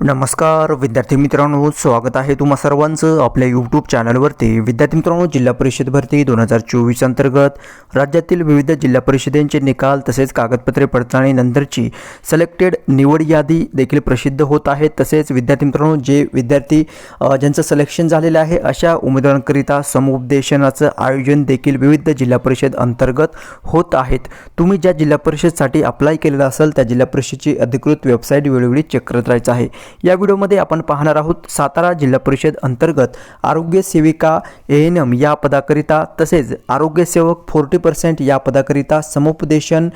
नमस्कार विद्यार्थी मित्रांनो स्वागत आहे तुम्हा सर्वांचं आपल्या यूट्यूब चॅनलवरती विद्यार्थी मित्रांनो जिल्हा परिषद भरती दोन हजार चोवीस अंतर्गत राज्यातील विविध जिल्हा परिषदेचे निकाल तसेच कागदपत्रे पडताळणीनंतरची सिलेक्टेड निवड यादी देखील प्रसिद्ध होत आहे. तसेच विद्यार्थी मित्रांनो जे विद्यार्थी ज्यांचं सिलेक्शन झालेलं आहे अशा उमेदवारांकरिता समुपदेशनाचं आयोजन देखील विविध जिल्हा परिषद अंतर्गत होत आहेत. तुम्ही ज्या जिल्हा परिषदसाठी अप्लाय केलेलं असेल त्या जिल्हा परिषदची अधिकृत वेबसाईट वेळोवेळी चेक करत राहायचं आहे. या व्हिडिओमध्ये आपण पाहणार आहोत सातारा जिल्हा परिषद अंतर्गत आरोग्य सेविका ए एन एम या पदाकरिता तसेच आरोग्यसेवक फोर्टी पर्सेंट या पदाकरिता समुपदेशन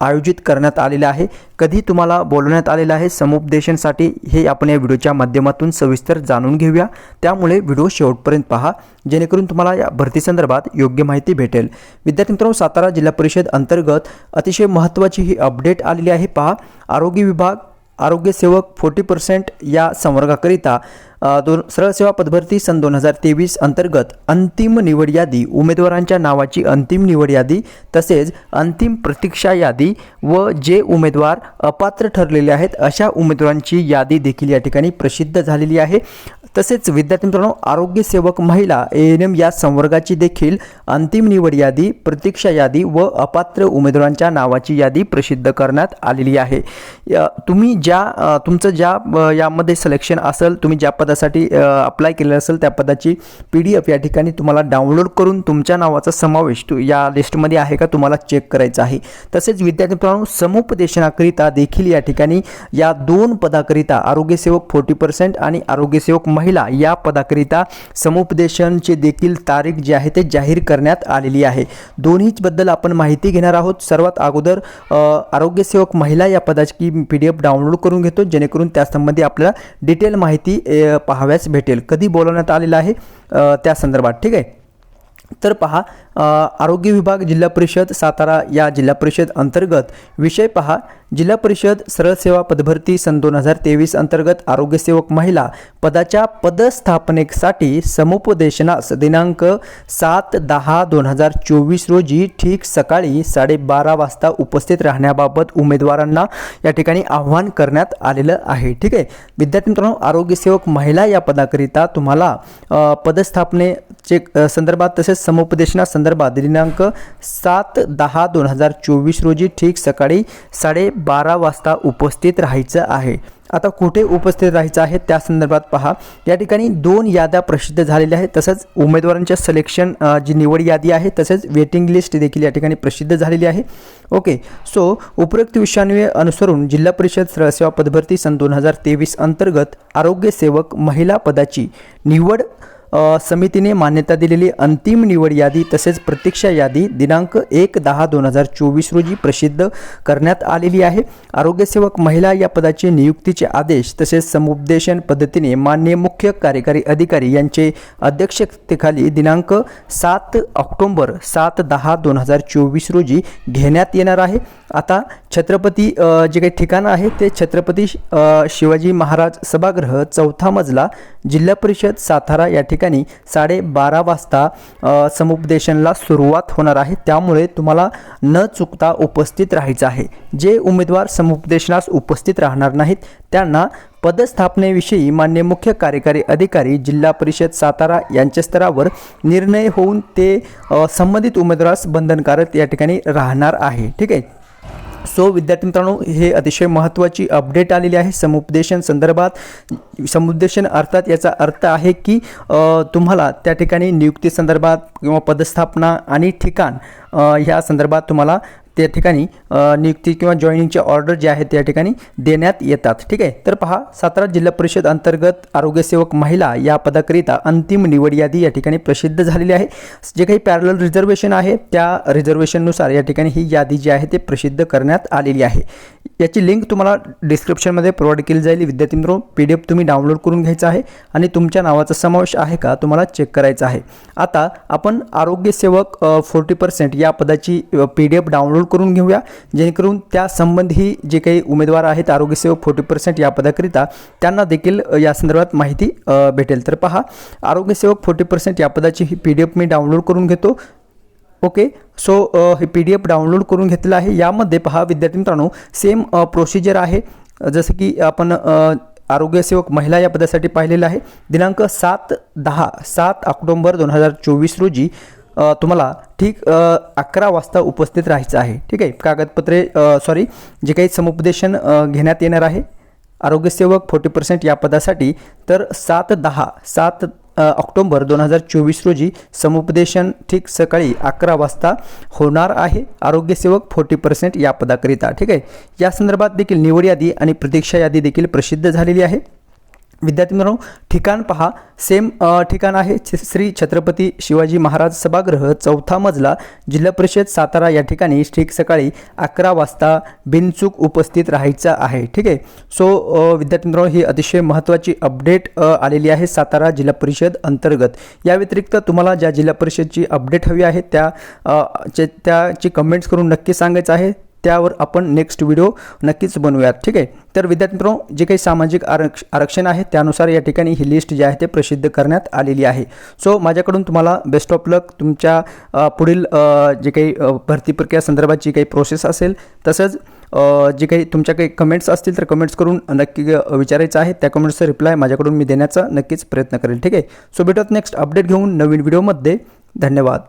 आयोजित करण्यात आलेलं आहे. कधी तुम्हाला बोलवण्यात आलेलं आहे समुपदेशनसाठी हे आपण या व्हिडिओच्या माध्यमातून सविस्तर जाणून घेऊया. त्यामुळे व्हिडिओ शेवटपर्यंत पहा जेणेकरून तुम्हाला या भरतीसंदर्भात योग्य माहिती भेटेल. विद्यार्थी मित्रांनो सातारा जिल्हा परिषद अंतर्गत अतिशय महत्त्वाची ही अपडेट आलेली आहे. पहा आरोग्य विभाग आरोग्यसेवक फोर्टी पर्सेंट या संवर्गाकरिता दोन सरळ सेवा पदभरती सन दोन हजार तेवीस अंतर्गत अंतिम निवड यादी उमेदवारांच्या नावाची अंतिम निवड यादी तसेच अंतिम प्रतीक्षा यादी व जे उमेदवार अपात्र ठरलेले आहेत अशा उमेदवारांची यादी देखील या ठिकाणी प्रसिद्ध झालेली आहे. तसेच विद्यार्थी मित्रांनो आरोग्य सेवक महिला ए एन एम या संवर्गाची देखील अंतिम निवड यादी प्रतीक्षा यादी व अपात्र उमेदवारांच्या नावाची यादी प्रसिद्ध करण्यात आलेली आहे. या- तुम्ही ज्या तुमचं ज्या यामध्ये सिलेक्शन असेल तुम्ही ज्या पदासाठी अप्लाय केलेलं असेल त्या पदाची पी डी एफ या ठिकाणी तुम्हाला डाउनलोड करून तुमच्या नावाचा समावेश तो या लिस्टमध्ये आहे का तुम्हाला चेक करायचा आहे. तसेच विद्यार्थी मित्रांनो समुपदेशनाकरिता देखील या ठिकाणी या दोन पदाकरिता आरोग्यसेवक फोर्टी पर्सेंट आणि आरोग्यसेवक महिला या पदाकरिता समुपदेशनचे देखील तारीख जी आहे ते जाहीर करण्यात आलेली आहे. दोन्हीचबद्दल आपण माहिती घेणार आहोत. सर्वात अगोदर आरोग्यसेवक महिला या पदाची पी डी एफ डाउनलोड करून घेतो जेणेकरून त्यासंबंधी आपल्याला डिटेल माहिती अ, पाहाव्यास भेटेल. कधी बोलवण्यात आलेलं आहे? त्या संदर्भात. ठीक आहे? तर पहा आरोग्य विभाग जिल्हा परिषद सातारा या जिल्हा परिषद अंतर्गत विषय पहा. जिल्हा परिषद सरळ सेवा पदभरती सन दोन हजार तेवीस अंतर्गत आरोग्यसेवक महिला पदाच्या पदस्थापनेसाठी समुपदेशनास दिनांक सात दहा दोन हजार चोवीस रोजी ठीक सकाळी साडेबारा वाजता उपस्थित राहण्याबाबत उमेदवारांना या ठिकाणी आव्हान करण्यात आलेलं आहे. ठीक आहे? विद्यार्थी मित्रांनो आरोग्यसेवक महिला या पदाकरिता तुम्हाला पदस्थापनेचे संदर्भात तसेच समुपदेशना संदर्भात दिनांक सात दहा दोन हजार चोवीस रोजी ठीक सकाळी साडे बारा वाजता उपस्थित राहायचं आहे. आता कुठे उपस्थित राहायचं आहे त्या संदर्भात पहा. या ठिकाणी दोन याद्या प्रसिद्ध झालेल्या आहेत. तसंच उमेदवारांच्या सिलेक्शन जी निवड यादी आहे तसेच वेटिंग लिस्ट देखील या ठिकाणी प्रसिद्ध झालेली आहे. ओके सो उपरोक्त विषयान्वये अनुसरून जिल्हा परिषद सरसेवा पदभरती सन दोन हजार तेवीस अंतर्गत आरोग्यसेवक महिला पदाची निवड समितीने मान्यता दिलेली अंतिम निवड यादी तसेच प्रतीक्षा यादी दिनांक एक दहा दोन हजार चोवीस रोजी प्रसिद्ध करण्यात आलेली आहे. आरोग्यसेवक महिला या पदाचे नियुक्तीचे आदेश तसेच समुपदेशन पद्धतीने मान्य मुख्य कार्यकारी अधिकारी यांचे अध्यक्षतेखाली दिनांक सात ऑक्टोंबर सात दहा दोन हजार चोवीस रोजी घेण्यात येणार आहे. आता छत्रपती जे काही ठिकाणं आहे ते छत्रपती शिवाजी महाराज सभागृह चौथा मजला जिल्हा परिषद सातारा या ठिकाणी साडेबारा वाजता समुपदेशनला सुरुवात होणार आहे. त्यामुळे तुम्हाला न चुकता उपस्थित राहायचं आहे. जे उमेदवार समुपदेशनास उपस्थित राहणार नाहीत त्यांना पदस्थापनेविषयी मान्य मुख्य कार्यकारी अधिकारी जिल्हा परिषद सातारा यांच्या स्तरावर निर्णय होऊन ते संबंधित उमेदवारास बंधनकारक या ठिकाणी राहणार आहे. ठीक आहे? सो विद्यार्थी मित्रांनो हे अतिशय महत्त्वाची अपडेट आलेली आहे समुपदेशन संदर्भात. समुपदेशन अर्थात याचा अर्थ आहे की तुम्हाला त्या ठिकाणी नियुक्ती संदर्भात किंवा पदस्थापना आणि ठिकाण ह्या संदर्भात तुम्हाला त्या ठिकाणी नियुक्ती किंवा जॉईनिंगचे ऑर्डर जे आहेत त्या ठिकाणी देण्यात येतात. ठीक आहे? तर पहा सातारा जिल्हा परिषद अंतर्गत आरोग्यसेवक महिला या पदाकरिता अंतिम निवड यादी या ठिकाणी प्रसिद्ध झालेली आहे. जे काही पॅरल रिझर्वेशन आहे त्या रिझर्वेशननुसार या ठिकाणी ही यादी जी आहे ते प्रसिद्ध करण्यात आलेली आहे. याची लिंक तुम्हाला डिस्क्रिप्शनमध्ये प्रोव्हाइड केली जाईल. विद्यार्थी मित्र पी डी एफ तुम्ही डाउनलोड करून घ्यायचा आहे आणि तुमच्या नावाचा समावेश आहे का तुम्हाला चेक करायचा आहे. आता आपण आरोग्यसेवक फोर्टी पर्सेंट या पदाची पी डी एफ डाउनलोड करून घेऊया. जेणेकरून त्यासंबंधी जे काही उमेदवार आहेत आरोग्यसेवक फोर्टी पर्सेंट या पदाकरिता त्यांना देखील या संदर्भात माहिती भेटेल. तर पहा आरोग्यसेवक फोर्टी पर्सेंट या पदाची ही पी डी एफ मी डाउनलोड करून घेतो. ओके सो uh, हे पी डी एफ डाउनलोड करून घेतलं आहे. यामध्ये पहा विद्यार्थी मित्रांनो सेम प्रोसिजर uh, आहे. Uh, जसं की आपण आरोग्यसेवक महिला या पदासाठी पाहिलेलं आहे. दिनांक सात दहा सात ऑक्टोंबर दोन हजार चोवीस रोजी तुम्हाला ठीक अकरा वाजता उपस्थित राहायचं आहे. ठीक आहे? कागदपत्रे सॉरी जे काही समुपदेशन घेण्यात येणार आहे आरोग्यसेवक फोर्टी पर्सेंट या पदासाठी तर सात दहा सात ऑक्टोंबर दोन हजार चोवीस रोजी समुपदेशन ठीक सकाळी अकरा वाजता होणार आहे. आरोग्यसेवक फोर्टी पर्सेंट या पदाकरिता ठीक आहे? या संदर्भात देखील निवड यादी आणि प्रतीक्षा यादी देखील प्रसिद्ध झालेली आहे. विद्यार्थी मित्रांनो ठिकाण पहा. सेम ठिकाण आहे श्री छत्रपती शिवाजी महाराज सभागृह चौथा मजला जिल्हा परिषद सातारा या ठिकाणी ठीक सकाळी अकरा वाजता बिनचूक उपस्थित राहायचं आहे. ठीक आहे? सो विद्यार्थी मित्रांनो ही अतिशय महत्त्वाची अपडेट आलेली आहे सातारा जिल्हा परिषद अंतर्गत. या व्यतिरिक्त तुम्हाला ज्या जिल्हा परिषदची अपडेट हवी आहे त्या चे- त्याची कमेंट्स करून नक्की सांगायचं आहे. त्यावर आपण नेक्स्ट व्हिडिओ नक्कीच बनवूयात ठीक आहे? तर विद्यार्थी मित्रांनो जे काही सामाजिक आरक्ष आरक्षण आहे त्यानुसार या ठिकाणी ही लिस्ट जी आहे ते प्रसिद्ध करण्यात आलेली आहे. सो माझ्याकडून तुम्हाला बेस्ट ऑफ लक तुमच्या पुढील जे काही भरती प्रक्रिया संदर्भाची काही प्रोसेस असेल तसंच जे काही तुमच्या काही कमेंट्स असतील तर कमेंट्स करून नक्की विचारायचं आहे. त्या कमेंट्सचा रिप्लाय माझ्याकडून मी देण्याचा नक्कीच प्रयत्न करेल ठीक आहे? सो भेटत नेक्स्ट अपडेट घेऊन नवीन व्हिडिओमध्ये धन्यवाद.